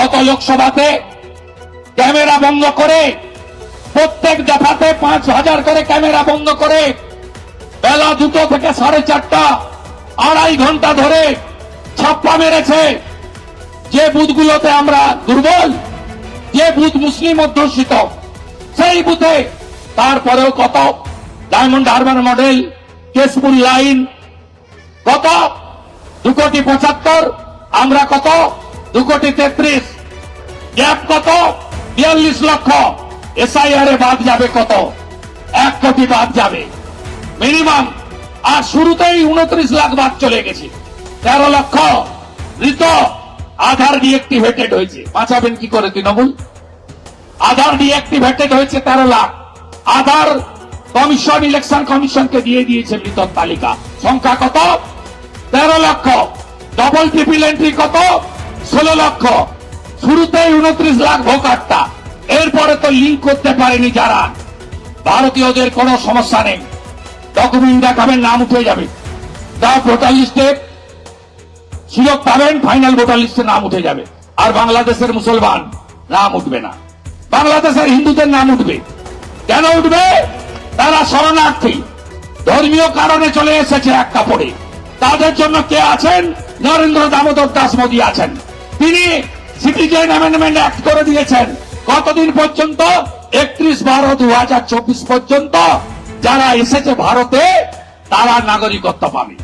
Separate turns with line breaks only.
গত লোকসভাতে ক্যামেরা বন্ধ করে প্রত্যেক দফাতে পাঁচ হাজার করে ক্যামেরা বন্ধ করে বেলা দুটো থেকে সাড়ে চারটা, আড়াই ঘণ্টা ধরে ছাপ্পা মেরেছে। যে বুথগুলোতে আমরা দুর্বল, যে বুথ মুসলিম অধ্যুষিত, সেই বুথে তারপরেও কত ডায়মন্ড হারবার মডেল, কেশপুর লাইন, কত দু কোটি পঁচাত্তর, আমরা কত দু কোটি তেত্রিশ। গ্যাপ কত? বিয়াল্লিশ লক্ষ। এসআইআর এ বাদ যাবে কত? এক কোটি বাদ যাবে। মিনিমাম আর শুরুতেই উনত্রিশ লাখ বাদ চলে গেছে। তেরো লক্ষ। মৃত। আধার ডিএক্টিভেটেড হয়েছে। বাঁচাবেন কি করে তৃণমূল? আধার ডিএক্টিভেটেড হয়েছে তেরো লাখ। আধার কমিশন ইলেকশন কমিশনকে দিয়ে দিয়েছে মৃত তালিকা। সংখ্যা কত? তেরো লক্ষ। ডবল ট্রিপল এন্ট্রি কত? ষোলো লক্ষ। শুরুতেই উনত্রিশ লাখ ভোটারটা। এরপরে তো লিঙ্ক করতে পারেনি যারা। ভারতীয়দের কোনো সমস্যা নেই। ডকুমেন্ট দেখাবেন, নাম উঠে যাবে। দা ভোটার লিস্টে সুযোগ পাবেন ফাইনাল ভোটার লিস্টে নাম উঠে যাবে। আর বাংলাদেশের মুসলমান, নাম উঠবে না। বাংলাদেশের হিন্দুদের নাম উঠবে। কেন উঠবে? তারা শরণার্থী। ধর্মীয় কারণে চলে এসেছে এক কাপড়ে। তাদের জন্য কে আছেন? নরেন্দ্র দামোদর দাস মোদী আছেন। তিনি সিটিজেন অ্যামেন্ডমেন্ট অ্যাক্ট করে দিয়েছেন। কতদিন পর্যন্ত? একত্রিশ বারো দু পর্যন্ত যারা এসেছে ভারতে, তারা নাগরিকত্ব পাবে।